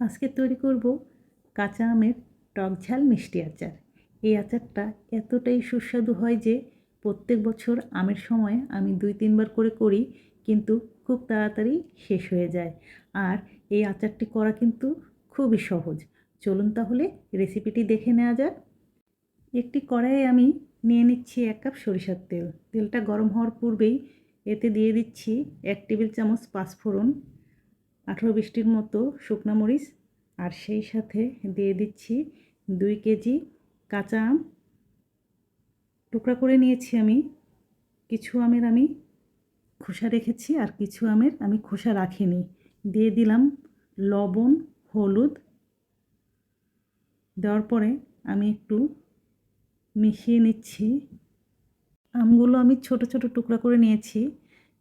আজকে তৈরি করব কাঁচা আমের টক ঝাল মিষ্টি আচার। এই আচারটা এতটাই সুস্বাদু হয় যে প্রত্যেক বছর আমের সময় আমি দুই, তিনবার করে করি, কিন্তু খুব তাড়াতাড়ি শেষ হয়ে যায়। আর এই আচারটি করা কিন্তু খুবই সহজ। চলুন তাহলে রেসিপিটি দেখে নেওয়া যাক। একটি কড়াইয়ে আমি নিয়ে নিচ্ছি এক কাপ সরিষার তেল। তেলটা গরম হওয়ার পূর্বেই এতে দিয়ে দিচ্ছি এক টেবিল চামচ পাঁচফোড়ন আঠেরো বিশটির মতো শুকনো মরিচ আর সেই সাথে দিয়ে দিচ্ছি দুই কেজি কাঁচা আম। টুকরা করে নিয়েছি আমি। কিছু আমের আমি খোসা রেখেছি আর কিছু আমের আমি খোসা রাখিনি। দিয়ে দিলাম লবণ, হলুদ। দেওয়ার পরে আমি একটু মিশিয়ে নিচ্ছি। আমগুলো আমি ছোট ছোট টুকরা করে নিয়েছি।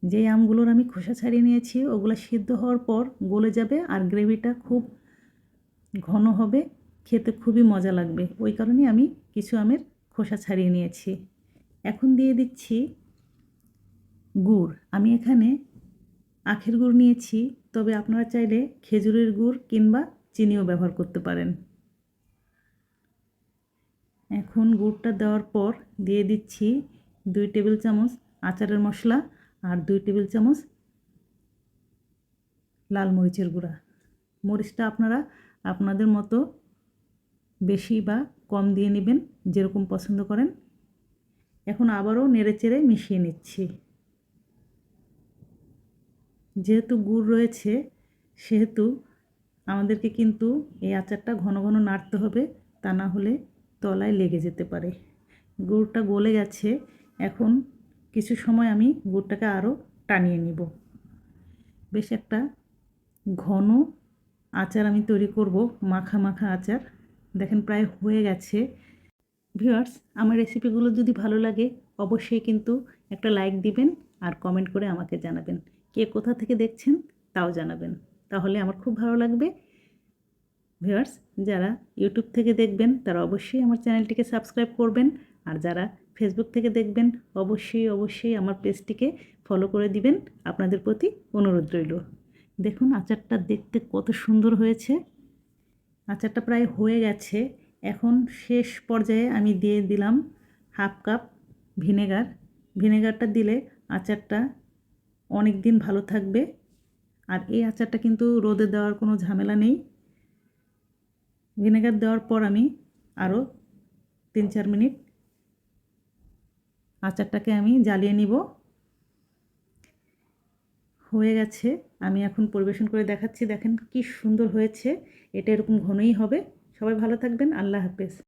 যে আমগুলোর আমি খোসা ছাড়িয়ে নিয়েছি, ওগুলো সিদ্ধ হওয়ার পর গলে যাবে আর গ্রেভিটা খুব ঘন হবে, খেতে খুবই মজা লাগবে। ওই কারণে আমি কিছু আমের খোসা ছাড়িয়ে নিয়েছি। এখন দিয়ে দিচ্ছি গুড়। আমি এখানে আখের গুড় নিয়েছি, তবে আপনারা চাইলে খেজুরের গুড় কিংবা চিনিও ব্যবহার করতে পারেন। এখন গুড়টা দেওয়ার পর দিয়ে দিচ্ছি দুই টেবিল চামচ আচারের মশলা আর দুই টেবিল চামচ লাল মরিচের গুঁড়া। মরিচটা আপনারা আপনাদের মতো বেশি বা কম দিয়ে নেবেন, যেরকম পছন্দ করেন। এখন আবারও নেড়ে চেড়ে মিশিয়ে নিচ্ছি। যেহেতু গুড় রয়েছে, সেহেতু আমাদেরকে কিন্তু এই আচারটা ঘন ঘন নাড়তে হবে, তা না হলে তলায় লেগে যেতে পারে। গুড়টা গলে গেছে, এখন কিছু সময় আমি গুড়টাকে আরও টানিয়ে নিব। বেশ একটা ঘন আচার আমি তৈরি করব, মাখা মাখা আচার। দেখেন প্রায় হয়ে গেছে। ভিউয়ার্স, আমার রেসিপিগুলো যদি ভালো লাগে, অবশ্যই কিন্তু একটা লাইক দিবেন আর কমেন্ট করে আমাকে জানাবেন। কে কোথা থেকে দেখছেন তাও জানাবেন। তাহলে আমার খুব ভালো লাগবে। ভিউয়ার্স, যারা ইউটিউব থেকে দেখবেন, তারা অবশ্যই আমার চ্যানেলটিকে সাবস্ক্রাইব করবেন আর যারা ফেসবুক থেকে দেখবেন, অবশ্যই অবশ্যই আমার পেজটিকে ফলো করে দিবেন। আপনাদের প্রতি অনুরোধ রইল। দেখুন, আচারটা দেখতে কত সুন্দর হয়েছে। আচারটা প্রায় হয়ে গেছে। এখন শেষ পর্যায়ে আমি দিয়ে দিলাম হাফ কাপ ভিনেগার। ভিনেগারটা দিলে আচারটা অনেক দিন ভালো থাকবে। আর এই আচারটা কিন্তু রোদে দেওয়ার কোনো ঝামেলা নেই। ভিনেগার দেওয়ার পর আমি আরও তিন চার মিনিট আচারটাকে আমি জ্বালিয়ে নিব। হয়ে গেছে। আমি এখন পরিবেশন করে দেখাচ্ছি। দেখেন কি সুন্দর হয়েছে। এটা এরকম ঘনই হবে। সবাই ভালো থাকবেন। আল্লাহ হাফেজ।